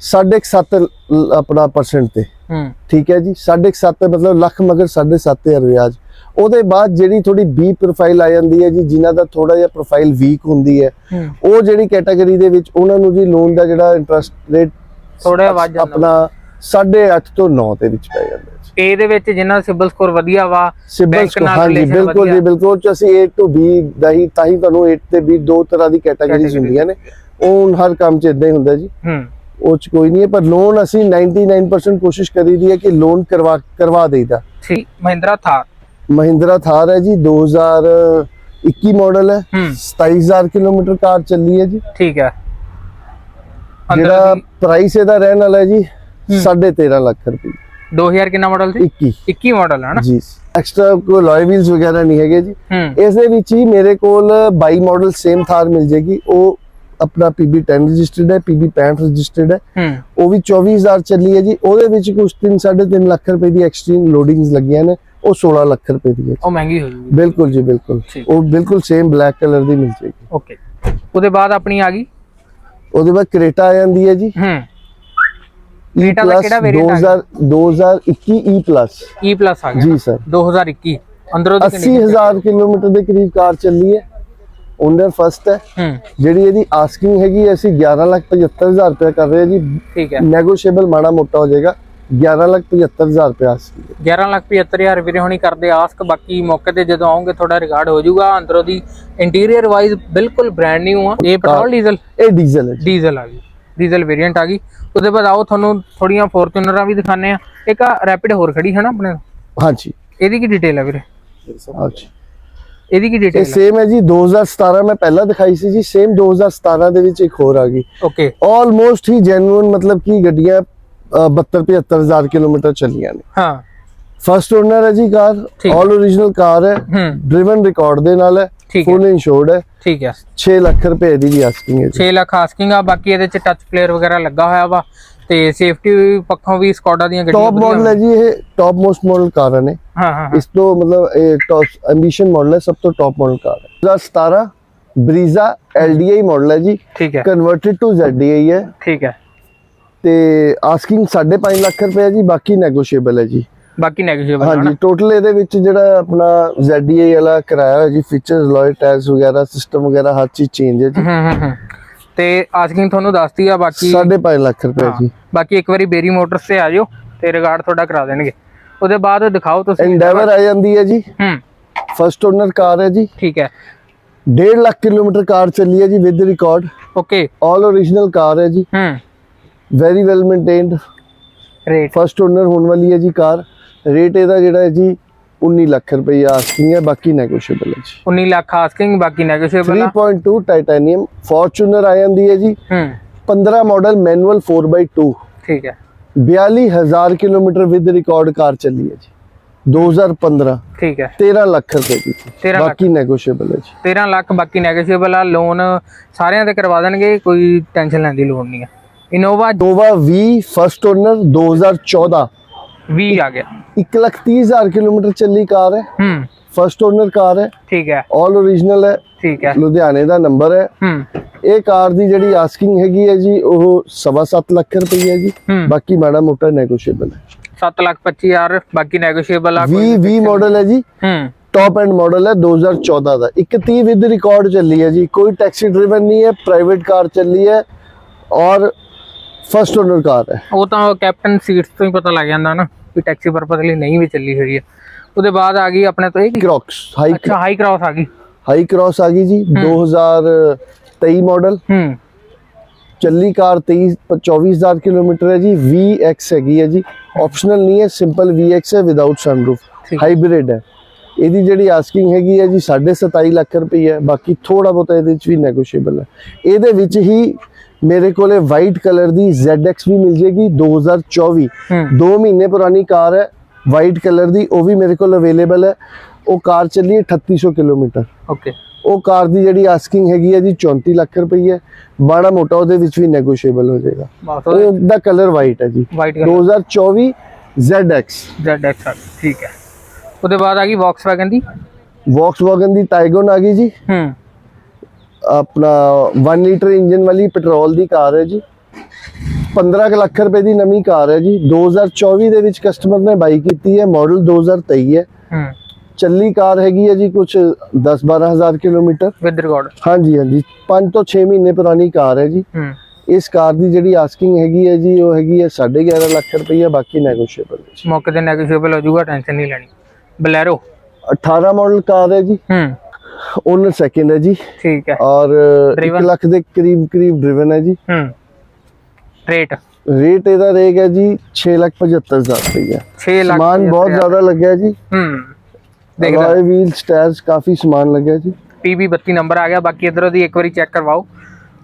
7.5 ਆਪਣਾ ਪਰਸੈਂਟ ਤੇ। ਹੂੰ। ਠੀਕ ਹੈ ਜੀ 7.5 ਮਤਲਬ ਲੱਖ ਮਗਰ 7.5 ਵਿਆਜ। ਉਹਦੇ ਬਾਅਦ ਜਿਹੜੀ ਥੋੜੀ B ਪ੍ਰੋਫਾਈਲ ਆ ਜਾਂਦੀ ਹੈ ਜੀ ਜਿਨ੍ਹਾਂ ਦਾ ਥੋੜਾ ਜਿਹਾ ਪ੍ਰੋਫਾਈਲ ਵੀਕ ਹੁੰਦੀ ਹੈ ਉਹ ਜਿਹੜੀ ਕੈਟਾਗਰੀ ਦੇ ਵਿੱਚ ਉਹਨਾਂ ਨੂੰ ਜੀ ਲੋਨ ਦਾ ਜਿਹੜਾ ਇੰਟਰਸਟ ਰੇਟ ਥੋੜ੍ਹਾ ਵੱਧ ਜਾਂਦਾ। ਆਪਣਾ 8.5 ਤੋਂ 9 ਦੇ ਵਿੱਚ ਪੈ ਜਾਂਦਾ। ਇਹਦੇ ਵਿੱਚ ਜਿੰਨਾ ਸਿਬਲ ਸਕੋਰ ਵਧੀਆ ਵਾ ਸਿਬਲ ਸਕੋਰ ਹਾਂਜੀ ਬਿਲਕੁਲ ਜੀ। ਬਿਲਕੁਲ। ਚ ਅਸੀਂ A ਤੋਂ B ਦਾ ਹੀ ਤਾਂ ਹੀ ਤੁਹਾਨੂੰ A ਤੇ B ਦੋ ਤਰ੍ਹਾਂ ਦੀ ਕੈਟਾਗਰੀਜ਼ ਹੁੰਦੀਆਂ ਨੇ। ਉਹ ਹਰ ਕੰਮ 'ਚ ਇਦਾਂ ਹੀ ਹੁੰਦਾ ਜੀ। ਹੂੰ। ਉਹ ਚ ਕੋਈ ਨਹੀਂ ਹੈ ਪਰ ਲੋਨ ਅਸੀਂ 99% ਕੋਸ਼ਿਸ਼ ਕਰੀਦੀ ਹੈ ਕਿ ਲੋਨ ਕਰਵਾ ਕਰਵਾ ਦੇਈਦਾ। ਠੀਕ ਮਹਿੰਦਰਾ ਥਾਰ। ਮਹਿੰਦਰਾ ਥਾਰ ਹੈ ਜੀ 2021 ਮਾਡਲ ਹੈ। ਹੂੰ। 27000 ਕਿਲੋਮੀਟਰ ਕਾਰ ਚੱਲੀ ਹੈ ਜੀ। ਠੀਕ ਹੈ। ਜਿਹੜਾ ਦੀ ਪ੍ਰਾਈਸ ਇਹਦਾ ਰਹਿਣ ਵਾਲਾ ਹੈ ਜੀ 13.5 ਲੱਖ ਰੁਪਏ। 2000 ਕਿੰਨਾ ਮਾਡਲ ਸੀ? 21 21 ਮਾਡਲ ਹੈ ਨਾ? ਜੀ। ਐਕਸਟਰਾ ਕੋਈ ਲੋਏ ਵੀਲਸ ਵਗੈਰਾ ਨਹੀਂ ਹੈਗੇ ਜੀ। ਇਸ ਦੇ ਵਿੱਚ ਹੀ ਮੇਰੇ ਕੋਲ 22 ਮਾਡਲ ਸੇਮ ਥਾਰ ਮਿਲ ਜੇਗੀ। ਉਹ ਆਪਣਾ PB10 ਰਜਿਸਟਰਡ ਹੈ PB65 ਰਜਿਸਟਰਡ ਹੈ। ਉਹ ਵੀ 24000 ਚੱਲੀ ਹੈ ਜੀ। ਉਹਦੇ ਵਿੱਚ ਕੁਝ 3 3.5 ਲੱਖ ਰੁਪਏ ਦੀ ਐਕਸਟ੍ਰੀਮ ਲੋਡਿੰਗਸ ਲੱਗੀਆਂ ਨੇ। ਉਹ 16 ਲੱਖ ਰੁਪਏ ਦੀ ਹੈ ਉਹ ਮਹਿੰਗੀ ਹੋ ਜੂਗੀ। ਬਿਲਕੁਲ ਜੀ ਬਿਲਕੁਲ। ਉਹ ਬਿਲਕੁਲ ਸੇਮ ਬਲੈਕ ਕਲਰ ਦੀ ਮਿਲ ਜੇਗੀ। ਓਕੇ ਉਹਦੇ ਬਾਅਦ ਆਪਣੀ ਆ ਗਈ? ਉਹਦੇ ਬਾਅਦ ਕ੍ਰੇਟਾ ਆ ਜਾਂਦੀ ਹੈ ਜੀ। ਹੂੰ E Creta ਦਾ plus ਕਿਹੜਾ variant ਆ 2000 2021 E plus E ਪਲੱਸ ਆ ਗਿਆ ਜੀ ਸਰ 2021 ਅੰਦਰੋਂ ਦੀ condition 80000 ਕਿਲੋਮੀਟਰ ਦੇ ਕਰੀਬ ਕਾਰ ਚੱਲੀ ਹੈ। ਓਨਰ ਫਸਟ ਹੈ। ਹੂੰ। ਜਿਹੜੀ ਇਹਦੀ ਆਸਕਿੰਗ ਹੈਗੀ ਹੈ, ਅਸੀਂ 1175000 ਰੁਪਏ ਕਰ ਰਹੇ ਹਾਂ ਜੀ। ਠੀਕ ਹੈ। ਨੈਗੋਸ਼ੀਏਬਲ ਮਾੜਾ ਮੋਟਾ ਹੋ ਜਾਏਗਾ। 1175000 ਰੁਪਏ ਆਸਕਿੰਗ 11 ਲੱਖ 75000 ਵੀਰੇ ਹੁਣੀ ਕਰਦੇ ਆਸਕ ਬਾਕੀ ਮੌਕੇ ਤੇ ਜਦੋਂ ਆਉਂਗੇ ਤੁਹਾਡਾ ਰਿਕਾਰਡ ਹੋ ਜਾਊਗਾ। ਅੰਦਰੋਂ ਦੀ ਇੰਟੀਰੀਅਰ ਵਾਈਜ਼ ਬਿਲਕੁਲ ਬ੍ਰਾਂਡ ਨਿਊ ਆ। ਇਹ ਪੈਟਰੋਲ ਡੀਜ਼ਲ ਇਹ ਡੀਜ਼ਲ ਹੈ ਜੀ। ਡੀਜ਼ਲ ਆ ਗਈ ਡੀਜ਼ਲ ਵੇਰੀਐਂਟ ਆ ਗਈ। ਉਹਦੇ ਬਾਅਦ ਆਓ ਤੁਹਾਨੂੰ ਥੋੜੀਆਂ ਫੋਰਚੂਨਰਾਂ ਵੀ ਦਿਖਾਣੇ ਆ ਇੱਕ ਆ ਰੈਪਿਡ ਹੋਰ ਖੜੀ ਹੈ ਨਾ ਆਪਣੇ? ਹਾਂਜੀ। ਇਹਦੀ ਕੀ ਡਿਟੇਲ ਹੈ ਵੀਰੇ? ਹਾਂਜੀ। ਇਹਦੀ ਕੀ ਡਿਟੇਲ ਹੈ ਸੇਮ ਹੈ ਜੀ 2017 ਮੈਂ ਪਹਿਲਾਂ ਦਿਖਾਈ ਸੀ ਜੀ ਸੇਮ 2017 ਦੇ ਵਿੱਚ ਇੱਕ ਹੋਰ ਆ ਗਈ। ਓਕੇ ਆਲਮੋਸਟ ਹੀ ਜੈਨੂਇਨ ਮਤਲਬ ਕਿ ਗੱਡੀਆਂ 72 75000 ਕਿਲੋਮੀਟਰ ਚੱਲੀਆਂ ਨੇ। ਹਾਂ। ਫਸਟ ਓਨਰ ਹੈ ਜੀ ਕਾਰ। ਆਲ ਓਰੀਜਨਲ ਕਾਰ ਹੈ। ਡਰਿਵਨ ਰਿਕਾਰਡ ਦੇ ਨਾਲ ਹੈ। ਠੀਕ ਹੈ। ਫੁੱਲ ਇੰਸ਼ੋਰਡ ਹੈ। ਠੀਕ ਹੈ। 6 ਲੱਖ ਰੁਪਏ ਦੀ ਵੀ ਆਸਕਿੰਗ ਹੈ ਜੀ। 6 ਲੱਖ ਆਸਕਿੰਗ ਆ ਬਾਕੀ ਇਹਦੇ ਚ ਟੱਚ ਪਲੇਅਰ ਵਗੈਰਾ ਲੱਗਾ ਹੋਇਆ ਵਾ ਤੇ ਸੇਫਟੀ ਪੱਖੋਂ ਵੀ ਸਕਾਡਾ ਦੀਆਂ ਗੱਡੀਆਂ ਟੌਪ ਮਾਡਲ ਹੈ ਜੀ ਇਹ ਟੌਪ ਮੋਸਟ ਮਾਡਲ ਕਾਰਾਂ ਨੇ। ਹਾਂ ਹਾਂ ਹਾਂ। ਇਸ ਤੋਂ ਮਤਲਬ ਇਹ ਟੌਪ ਐਂਬੀਸ਼ਨ ਮਾਡਲ ਹੈ ਸਭ ਤੋਂ ਟੌਪ ਮਾਡਲ ਕਾਰ ਹੈ। 2017 ਬਰੀਜ਼ਾ LDI ਮਾਡਲ ਹੈ ਜੀ। ਠੀਕ ਹੈ। ਕਨਵਰਟਡ ਟੂ ZDI ਹੈ। ਠੀਕ ਹੈ। ਤੇ ਆਸਕਿੰਗ 5.5 ਲੱਖ ਰੁਪਏ ਹੈ ਜੀ ਬਾਕੀ ਨੈਗੋਸ਼ੀਏਬਲ ਹੈ ਜੀ। ਬਾਕੀ ਨੈਗੋਸ਼ੀਏਬਲ ਹਾਂਜੀ ਟੋਟਲ ਇਹਦੇ ਵਿੱਚ ਜਿਹੜਾ ਆਪਣਾ ZDI ਵਾਲਾ ਕਿਰਾਇਆ ਹੈ ਜੀ ਫੀਚਰਸ ਲੋਇਰ ਟੈਕਸ ਵਗੈਰਾ ਸਿਸਟਮ ਵਗੈਰਾ ਹਰ ਚੀਜ਼ ਚੇਂਜ ਹੈ ਜੀ। ਹੂੰ ਹੂੰ ਤੇ ਆਸਕਿੰਗ ਤੁਹਾਨੂੰ ਦੱਸਤੀ ਆ ਬਾਕੀ 5.5 ਲੱਖ ਰੁਪਏ ਜੀ। ਬਾਕੀ ਇੱਕ ਵਾਰੀ ਬੇਰੀ ਮੋਟਰਸ ਤੇ ਆ ਜਾਓ ਤੇ ਰਿਗਾਰਡ ਤੁਹਾਡਾ ਕਰਾ ਦੇਣਗੇ। ਉਹਦੇ ਬਾਅਦ ਦਿਖਾਓ ਤੁਸੀਂ ਐਂਡੇਵਰ ਆ ਜਾਂਦੀ ਹੈ ਜੀ। ਹੂੰ। ਫਸਟ ਓਨਰ ਕਾਰ ਹੈ ਜੀ। ਠੀਕ ਹੈ। 1.5 ਲੱਖ ਕਿਲੋਮੀਟਰ ਕਾਰ ਚੱਲੀ ਹੈ ਜੀ with record okay all original car ਹੈ ਜੀ। ਹੂੰ। Very well maintained rate first owner ਹੋਣ ਵਾਲੀ ਹੈ ਜੀ ਕਾਰ। ਰੇਟ ਇਹਦਾ ਜਿਹੜਾ ਹੈ ਜੀ 19 ਲੱਖ ਰੁਪਏ ਆਸਕਿੰਗ ਹੈ ਬਾਕੀ ਨੈਗੋਸ਼ੀਏਬਲ ਹੈ ਜੀ। 19 ਲੱਖ ਆਸਕਿੰਗ ਬਾਕੀ ਨੈਗੋਸ਼ੀਏਬਲ ਆ। 3.2 ਟਾਈਟੈਨੀਅਮ ਫੋਰਚੂਨਰ ਆ ਜਾਂਦੀ ਹੈ ਜੀ। ਹੂੰ। 15 ਮਾਡਲ ਮੈਨੂਅਲ 4x2 ਠੀਕ ਹੈ। 42000 ਕਿਲੋਮੀਟਰ ਵਿਦ ਰਿਕਾਰਡ ਕਾਰ ਚੱਲੀ ਹੈ ਜੀ। 2015 ਠੀਕ ਹੈ। 13 ਲੱਖ ਰੁਪਏ ਦੀ। 13 ਲੱਖ। ਬਾਕੀ ਨੈਗੋਸ਼ੀਏਬਲ ਹੈ ਜੀ। 13 ਲੱਖ ਬਾਕੀ ਨੈਗੋਸ਼ੀਏਬਲ ਆ। ਲੋਨ ਸਾਰਿਆਂ ਦੇ ਕਰਵਾ ਦੇਣਗੇ ਕੋਈ ਟੈਨਸ਼ਨ ਲੈਣ ਦੀ ਲੋੜ ਨਹੀਂ ਹੈ। Innova Nova V first owner 2014 20 ਆ ਗਿਆ। 130000 ਕਿਲੋਮੀਟਰ ਚੱਲੀ ਕਾਰ ਹੈ। ਹੂੰ। ਫਸਟ ਓਨਰ ਕਾਰ ਹੈ। ਠੀਕ ਹੈ। ਆਲ ਓਰੀਜਨਲ ਹੈ। ਠੀਕ ਹੈ। ਲੁਧਿਆਣੇ ਦਾ ਨੰਬਰ ਹੈ। ਹੂੰ। ਇਹ ਕਾਰ ਦੀ ਜਿਹੜੀ ਆਸਕਿੰਗ ਹੈਗੀ ਹੈ ਜੀ ਉਹ ਸਵਾ ਸੱਤ ਲੱਖ ਰੁਪਏ ਹੈ ਜੀ। ਹੂੰ। ਬਾਕੀ ਮਾੜਾ ਮੋਟਾ ਨੈਗੋਸ਼ੀਏਬਲ ਹੈ। 7 ਲੱਖ 25000 ਬਾਕੀ ਨੈਗੋਸ਼ੀਏਬਲ ਆ V V ਮਾਡਲ ਹੈ ਜੀ। ਹੂੰ। ਟੌਪ ਐਂਡ ਮਾਡਲ ਹੈ 2014 ਦਾ। 130 ਵਿਦ ਰਿਕਾਰਡ ਚੱਲੀ ਹੈ ਜੀ। ਕੋਈ ਟੈਕਸੀ ਡਰਿਵਨ ਨਹੀਂ ਹੈ ਪ੍ਰਾਈਵੇਟ ਕਾਰ ਚੱਲੀ ਹੈ। ਔਰ ਫਸਟ ਓਨਰ ਕਾਰ ਹੈ। ਉਹ ਤਾਂ ਕੈਪਟਨ ਸੀਟਸ ਤੋਂ ਹੀ ਪਤਾ ਲੱਗ ਜਾਂਦਾ ਨਾ ਕਿ ਟੈਕਸੀ ਪਰਪਸ ਲਈ ਨਹੀਂ ਵੀ ਚੱਲੀ ਹੋਈ ਹੈ। ਉਹਦੇ ਬਾਅਦ ਆ ਗਈ ਆਪਣੇ ਤੋਂ ਇਹ ਕ੍ਰੌਕਸ ਹਾਈ ਅੱਛਾ ਹਾਈ ਕ੍ਰਾਸ ਆ ਗਈ। ਹਾਈ ਕ੍ਰਾਸ ਆ ਗਈ ਜੀ 2023 ਮਾਡਲ ਹੂੰ। ਚੱਲੀ ਕਾਰ 23 24000 ਕਿਲੋਮੀਟਰ ਹੈ ਜੀ VX ਹੈਗੀ ਹੈ ਜੀ। ਆਪਸ਼ਨਲ ਨਹੀਂ ਹੈ ਸਿੰਪਲ VX ਹੈ ਵਿਦਆਊਟ ਸਨਰੂਫ। ਹਾਈਬ੍ਰਿਡ ਹੈ। ਇਹਦੀ ਜਿਹੜੀ ਆਸਕਿੰਗ ਹੈਗੀ ਹੈ ਜੀ 27.5 ਲੱਖ ਰੁਪਏ ਹੈ। ਬਾਕੀ ਥੋੜਾ ਬਹੁਤ ਇਹਦੇ ਵਿੱਚ ਵੀ ਨੈਗੋਸ਼ੀਏਬਲ ਹੈ। ਇਹਦੇ ਵਿੱਚ ਹੀ ਮੇਰੇ ਕੋਲੇ ਵਾਈਟ ਕਲਰ ਦੀ ZX ਵੀ ਮਿਲ ਜੇਗੀ 2024 ਹੂੰ। 2 ਮਹੀਨੇ ਪੁਰਾਣੀ ਕਾਰ ਹੈ ਵਾਈਟ ਕਲਰ ਦੀ ਉਹ ਵੀ ਮੇਰੇ ਕੋਲ ਅਵੇਲੇਬਲ ਹੈ। ਉਹ ਕਾਰ ਚੱਲੀ ਹੈ 3800 ਕਿਲੋਮੀਟਰ। ਓਕੇ ਉਹ ਕਾਰ ਦੀ ਜਿਹੜੀ ਆਸਕਿੰਗ ਹੈਗੀ ਹੈ ਜੀ 34 ਲੱਖ ਰੁਪਏ ਬਾੜਾ ਮੋਟਾ ਉਹਦੇ ਵਿੱਚ ਵੀ ਨੈਗੋਸ਼ੀਏਬਲ ਹੋ ਜਾਏਗਾ। ਬਸ ਉਹ ਦਾ ਕਲਰ ਵਾਈਟ ਹੈ ਜੀ। ਵਾਈਟ ਕਲਰ 2024 ZX ZX ਠੀਕ ਹੈ। ਉਹਦੇ ਬਾਅਦ ਆ ਗਈ Volkswagen ਦੀ? Volkswagen ਦੀ ਟਾਈਗਨ ਆ ਗਈ ਜੀ। ਹੂੰ। ਆਪਣਾ 1 ਲੀਟਰ ਇੰਜਨ ਵਾਲੀ ਪੈਟਰੋਲ ਦੀ ਕਾਰ ਹੈ ਜੀ। 15 ਕੁ ਲੱਖ ਰੁਪਏ ਦੀ ਨਵੀਂ ਕਾਰ ਹੈ ਜੀ। 2024 ਦੇ ਵਿੱਚ ਕਸਟਮਰ ਨੇ ਬਾਈ ਕੀਤੀ ਹੈ। ਮਾਡਲ 2023 ਹੈ। ਹੂੰ। ਚੱਲੀ ਕਾਰ ਹੈਗੀ ਹੈ ਜੀ ਕੁਝ 10 12000 ਕਿਲੋਮੀਟਰ। ਵਿਦ ਰਿਕਾਰਡ ਹਾਂਜੀ ਹਾਂਜੀ। 5 ਤੋਂ 6 ਮਹੀਨੇ ਪੁਰਾਣੀ ਕਾਰ ਹੈ ਜੀ। ਹੂੰ। ਇਸ ਕਾਰ ਦੀ ਜਿਹੜੀ ਆਸਕਿੰਗ ਹੈਗੀ ਹੈ ਜੀ ਉਹ ਹੈਗੀ ਹੈ 11.5 ਲੱਖ ਰੁਪਈਆ ਬਾਕੀ ਨੈਗੋਸ਼ੀਏਬਲ ਹੈ ਮੌਕੇ ਤੇ ਨੈਗੋਸ਼ੀਏਬਲ ਹੋ ਜਾਊਗਾ ਟੈਨਸ਼ਨ ਨਹੀਂ ਲੈਣੀ। ਬਲੈਰੋ 18 ਮਾਡਲ ਕਾਰ ਹੈ ਜੀ। ਹੂੰ। ਓਨਰ ਸੈਕਿੰਡ ਹੈ ਜੀ ਠੀਕ ਹੈ ਔਰ 1 Driven? ਲੱਖ ਦੇ ਕਰੀਬ ਕਰੀਬ ਡਰਿਵਨ ਹੈ ਜੀ ਹੂੰ ਰੇਟ ਰੇਟ ਇਹਦਾ ਰਹੇਗਾ ਜੀ 675000 ਰੁਪਇਆ 6 ਲੱਖ ਸਮਾਨ ਬਹੁਤ ਜ਼ਿਆਦਾ ਲੱਗਿਆ ਜੀ ਹੂੰ ਦੇਖਦਾ ਅਲੋਏ ਵੀਲ ਸਟਾਰਸ ਕਾਫੀ ਸਮਾਨ ਲੱਗਿਆ ਜੀ PB 32 ਨੰਬਰ ਆ ਗਿਆ ਬਾਕੀ ਇਧਰੋਂ ਦੀ ਇੱਕ ਵਾਰੀ ਚੈੱਕ ਕਰਵਾਓ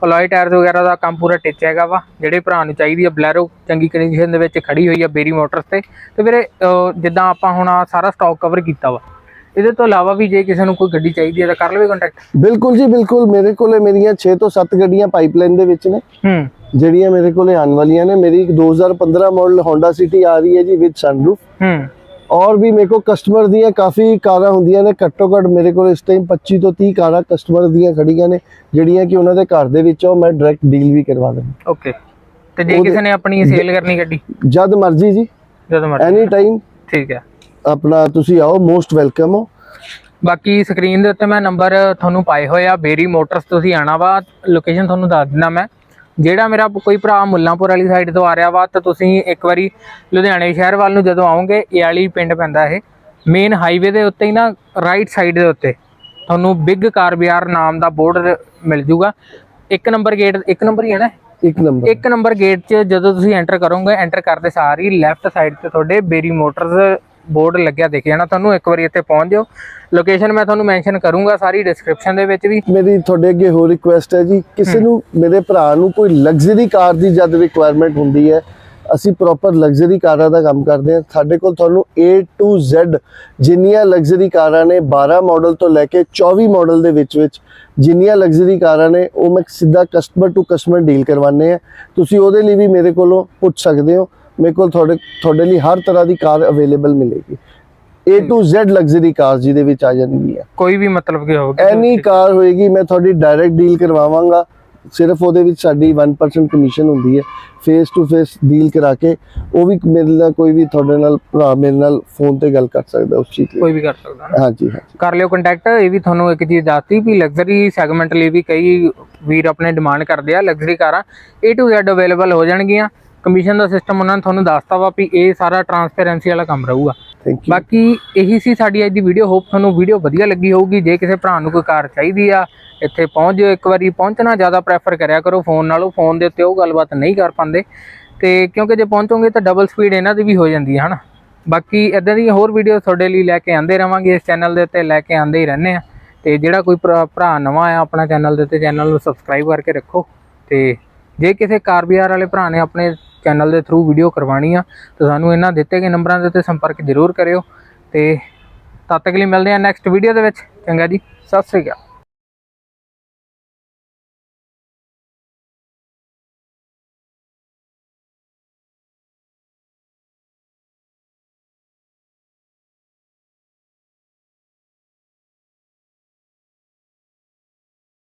ਅਲੋਏ ਟਾਇਰਸ ਵਗੈਰਾ ਦਾ ਕੰਮ ਪੂਰਾ ਟਿਚ ਹੈਗਾ ਵਾ ਜਿਹੜੇ ਭਰਾ ਨੂੰ ਚਾਹੀਦੀ ਆ ਬਲੈਰੋ ਚੰਗੀ ਕੰਡੀਸ਼ਨ ਦੇ ਵਿੱਚ ਖੜੀ ਹੋਈ ਆ ਬੇਰੀ ਮੋਟਰਸ ਤੇ ਤੇ ਵੀਰੇ ਜਿੱਦਾਂ ਆਪਾਂ ਹੁਣ ਸਾਰਾ ਸਟਾਕ ਕਵਰ ਕੀਤਾ ਵਾ ਇਹਦੇ ਤੋਂ ਇਲਾਵਾ ਵੀ ਜੇ ਕਿਸੇ ਨੂੰ ਕੋਈ ਗੱਡੀ ਚਾਹੀਦੀ ਹੈ ਤਾਂ ਕਰ ਲਵੇ ਕੰਟੈਕਟ ਬਿਲਕੁਲ ਜੀ ਬਿਲਕੁਲ। ਮੇਰੇ ਕੋਲੇ ਮੇਰੀਆਂ 6 ਤੋਂ 7 ਗੱਡੀਆਂ ਪਾਈਪਲਾਈਨ ਦੇ ਵਿੱਚ ਨੇ। ਹੂੰ। ਜਿਹੜੀਆਂ ਮੇਰੇ ਕੋਲੇ ਆਉਣ ਵਾਲੀਆਂ ਨੇ। ਮੇਰੀ ਇੱਕ 2015 ਮਾਡਲ Honda City ਆ ਰਹੀ ਹੈ ਜੀ ਵਿਦ ਸਨਰੂਫ ਹੂੰ। ਔਰ ਵੀ ਮੇਰੇ ਕੋਲ ਕਸਟਮਰ ਦੀਆਂ ਕਾਫੀ ਕਾਰਾਂ ਹੁੰਦੀਆਂ ਨੇ। ਘੱਟੋ ਘੱਟ ਮੇਰੇ ਕੋਲ ਇਸ ਟਾਈਮ 25 ਤੋਂ 30 ਕਾਰਾਂ ਕਸਟਮਰ ਦੀਆਂ ਖੜੀਆਂ ਨੇ ਜਿਹੜੀਆਂ ਕਿ ਉਹਨਾਂ ਦੇ ਘਰ ਦੇ ਵਿੱਚੋਂ ਮੈਂ ਡਾਇਰੈਕਟ ਡੀਲ ਵੀ ਕਰਵਾ ਦਿੰਦਾ। ਓਕੇ ਤੇ ਜੇ ਕਿਸੇ ਨੇ ਆਪਣੀ ਸੇਲ ਕਰਨੀ ਗੱਡੀ? ਜਦ ਮਰਜ਼ੀ ਜੀ। ਜਦੋਂ ਮਰਜ਼ੀ। ਐਨੀ ਟਾਈਮ ਠੀਕ ਹੈ। ਆਪਣਾ ਤੁਸੀਂ ਆਓ ਮੋਸਟ ਵੈਲਕਮ ਹੋ। ਬਾਕੀ ਸਕਰੀਨ ਦੇ ਉੱਤੇ ਮੈਂ ਨੰਬਰ ਤੁਹਾਨੂੰ ਪਾਏ ਹੋਏ ਆ ਬੇਰੀ ਮੋਟਰਸ ਤੁਸੀਂ ਆਣਾ ਵਾ ਲੋਕੇਸ਼ਨ ਤੁਹਾਨੂੰ ਦੱਸ ਦਿੰਦਾ ਮੈਂ। ਜਿਹੜਾ ਮੇਰਾ ਕੋਈ ਭਰਾ ਮੁੱਲਾਂਪੁਰ ਵਾਲੀ ਸਾਈਡ ਤੋਂ ਆ ਰਿਹਾ ਵਾ ਤਾਂ ਤੁਸੀਂ ਇੱਕ ਵਾਰੀ ਲੁਧਿਆਣੇ ਸ਼ਹਿਰ ਵੱਲ ਨੂੰ ਜਦੋਂ ਆਓਗੇ ਇਹ ਵਾਲੀ ਪਿੰਡ ਪੈਂਦਾ ਇਹ। ਮੇਨ ਹਾਈਵੇ ਦੇ ਉੱਤੇ ਹੀ ਨਾ ਰਾਈਟ ਸਾਈਡ ਦੇ ਉੱਤੇ। ਤੁਹਾਨੂੰ ਬਿਗ ਕਾਰ ਬਾਜ਼ਾਰ ਨਾਮ ਦਾ ਬੋਰਡ ਮਿਲ ਜੂਗਾ। ਇੱਕ ਨੰਬਰ ਗੇਟ ਇੱਕ ਨੰਬਰ ਹੀ ਹੈ ਨਾ? ਇੱਕ ਨੰਬਰ ਇੱਕ ਨੰਬਰ ਗੇਟ 'ਚ ਜਦੋਂ ਤੁਸੀਂ ਐਂਟਰ ਕਰੋਗੇ ਐਂਟਰ ਕਰਦੇ ਸਾਰ ਹੀ ਲੈਫਟ ਸਾਈਡ ਤੇ ਤੁਹਾਡੇ ਬੇਰੀ ਮੋਟਰਸ ਬੋਰਡ ਲੱਗਿਆ ਦਿਖ ਜਾਣਾ ਤੁਹਾਨੂੰ ਇੱਕ ਵਾਰੀ ਇੱਥੇ ਪਹੁੰਚ ਜਾਓ। ਲੋਕੇਸ਼ਨ ਮੈਂ ਤੁਹਾਨੂੰ ਮੈਂਸ਼ਨ ਕਰੂੰਗਾ ਸਾਰੀ ਡਿਸਕ੍ਰਿਪਸ਼ਨ ਦੇ ਵਿੱਚ ਵੀ। ਮੇਰੀ ਤੁਹਾਡੇ ਅੱਗੇ ਹੋਰ ਰਿਕੁਐਸਟ ਹੈ ਜੀ ਕਿਸੇ ਨੂੰ ਮੇਰੇ ਭਰਾ ਨੂੰ ਕੋਈ ਲਗਜ਼ਰੀ ਕਾਰ ਦੀ ਜਦ ਰਿਕੁਆਇਰਮੈਂਟ ਹੁੰਦੀ ਹੈ ਅਸੀਂ ਪ੍ਰੋਪਰ ਲਗਜ਼ਰੀ ਕਾਰਾਂ ਦਾ ਕੰਮ ਕਰਦੇ ਹਾਂ। ਸਾਡੇ ਕੋਲ ਤੁਹਾਨੂੰ A to Z ਜਿੰਨੀਆਂ ਲਗਜ਼ਰੀ ਕਾਰਾਂ ਨੇ 12 ਮਾਡਲ ਤੋਂ ਲੈ ਕੇ 24 ਮਾਡਲ ਦੇ ਵਿੱਚ ਵਿੱਚ ਜਿੰਨੀਆਂ ਲਗਜ਼ਰੀ ਕਾਰਾਂ ਨੇ ਉਹ ਮੈਂ ਸਿੱਧਾ ਕਸਟਮਰ ਟੂ ਕਸਟਮਰ ਡੀਲ ਕਰਵਾਉਂਦੇ ਆ ਤੁਸੀਂ ਉਹਦੇ ਲਈ ਵੀ ਮੇਰੇ ਕੋਲੋਂ ਪੁੱਛ ਸਕਦੇ ਹੋ। ਮੇਰੇ ਕੋਲ ਤੁਹਾਡੇ ਤੁਹਾਡੇ ਲਈ ਹਰ ਤਰ੍ਹਾਂ ਦੀ ਕਾਰ ਅਵੇਲੇਬਲ ਮਿਲੇਗੀ। A to Z luxury car ਜਿਹਦੇ ਵਿੱਚ ਆ ਜਾਂਦੀ ਕੋਈ ਵੀ ਮਤਲਬ ਕਿ ਹੋਵੇ ਐਨੀ ਕਾਰ ਹੋਏਗੀ ਮੈਂ ਤੁਹਾਡੀ ਡਾਇਰੈਕਟ ਡੀਲ ਕਰਵਾਵਾਂਗਾ। ਸਿਰਫ ਉਹਦੇ ਵਿੱਚ ਸਾਡੀ 1% ਕਮਿਸ਼ਨ ਹੁੰਦੀ ਹੈ। ਫੇਸ ਟੂ ਫੇਸ ਡੀਲ ਕਰਾ ਕੇ ਉਹ ਵੀ ਮੇਰੇ ਨਾਲ ਕੋਈ ਵੀ ਤੁਹਾਡੇ ਨਾਲ ਭਰਾ ਮੇਰੇ ਨਾਲ ਫੋਨ ਤੇ ਗੱਲ ਕਰ ਸਕਦਾ ਉਸ ਚੀਜ਼ ਲਈ। ਕੋਈ ਵੀ ਕਰ ਸਕਦਾ ਹਾਂਜੀ ਹਾਂਜੀ। ਕਰ ਲਿਓ ਕੰਟੈਕਟ ਇਹ ਵੀ ਤੁਹਾਨੂੰ ਇੱਕ ਚੀਜ਼ ਦੱਸਤੀ ਵੀ ਲਗਜ਼ਰੀ ਸੈਗਮੈਂਟ ਲਈ ਵੀ ਕਈ ਵੀਰ ਆਪਣੇ ਡਿਮਾਂਡ ਕਰਦੇ ਆ ਲਗਜ਼ਰੀ ਕਾਰਾਂ। A to Z ਅਵੇਲੇਬਲ ਹੋ ਜਾਣਗੀਆਂ। ਕਮਿਸ਼ਨ ਦਾ ਸਿਸਟਮ ਉਹਨਾਂ ਨੇ ਤੁਹਾਨੂੰ ਦੱਸਤਾ ਵਾ ਵੀ ਇਹ ਸਾਰਾ ਟਰਾਂਸਪੇਰੈਂਸੀ ਵਾਲਾ ਕੰਮ ਰਹੂਗਾ। ਥੈਂਕ ਯੂ ਬਾਕੀ ਇਹੀ ਸੀ ਸਾਡੀ ਅੱਜ ਦੀ ਵੀਡੀਓ ਹੋਪ ਤੁਹਾਨੂੰ ਵੀਡੀਓ ਵਧੀਆ ਲੱਗੀ ਹੋਊਗੀ। ਜੇ ਕਿਸੇ ਭਰਾ ਨੂੰ ਕੋਈ ਕਾਰ ਚਾਹੀਦੀ ਆ ਇੱਥੇ ਪਹੁੰਚ ਜਿਓ ਇੱਕ ਵਾਰੀ। ਪਹੁੰਚਣਾ ਜ਼ਿਆਦਾ ਪ੍ਰੈਫਰ ਕਰਿਆ ਕਰੋ ਫੋਨ ਨਾਲੋਂ। ਫੋਨ ਦੇ ਉੱਤੇ ਉਹ ਗੱਲਬਾਤ ਨਹੀਂ ਕਰ ਪਾਉਂਦੇ। ਤੇ ਕਿਉਂਕਿ ਜੇ ਪਹੁੰਚੋਗੇ ਤਾਂ ਡਬਲ ਸਪੀਡ ਇਹਨਾਂ ਦੀ ਵੀ ਹੋ ਜਾਂਦੀ ਹੈ ਹਨਾ? ਬਾਕੀ ਇਦਾਂ ਦੀਆਂ ਹੋਰ ਵੀਡੀਓ ਤੁਹਾਡੇ ਲਈ ਲੈ ਕੇ ਆਂਦੇ ਰਵਾਂਗੇ। ਇਸ ਚੈਨਲ ਦੇ ਉੱਤੇ ਲੈ ਕੇ ਆਂਦੇ ਹੀ ਰਹਿੰਦੇ ਆ। ਤੇ ਜਿਹੜਾ ਕੋਈ ਭਰਾ ਭਰਾ ਨਵਾਂ ਆ ਆਪਣਾ ਚੈਨਲ ਦੇ ਉੱਤੇ ਚੈਨਲ ਨੂੰ ਸਬਸਕ੍ਰਾਈਬ ਕਰਕੇ ਰੱਖੋ। ਤੇ ਜੇ ਕਿਸੇ ਕਾਰ ਬਾਜ਼ਾਰ ਵਾਲੇ ਭਰਾ ਨੇ ਆਪਣੇ ਚੈਨਲ ਦੇ ਥਰੂ ਵੀਡੀਓ ਕਰਵਾਉਣੀ ਆ, ਤਾਂ ਸਾਨੂੰ ਇਹਨਾਂ ਦਿੱਤੇ ਗਏ ਨੰਬਰਾਂ ਦੇ ਉੱਤੇ ਸੰਪਰਕ ਜ਼ਰੂਰ ਕਰਿਓ ਤੇ ਤਦ ਤੱਕ ਲਈ ਮਿਲਦੇ ਆ ਨੈਕਸਟ ਵੀਡੀਓ ਦੇ ਵਿੱਚ। ਚੰਗਾ ਜੀ, ਸਤਿ ਸ੍ਰੀ ਅਕਾਲ।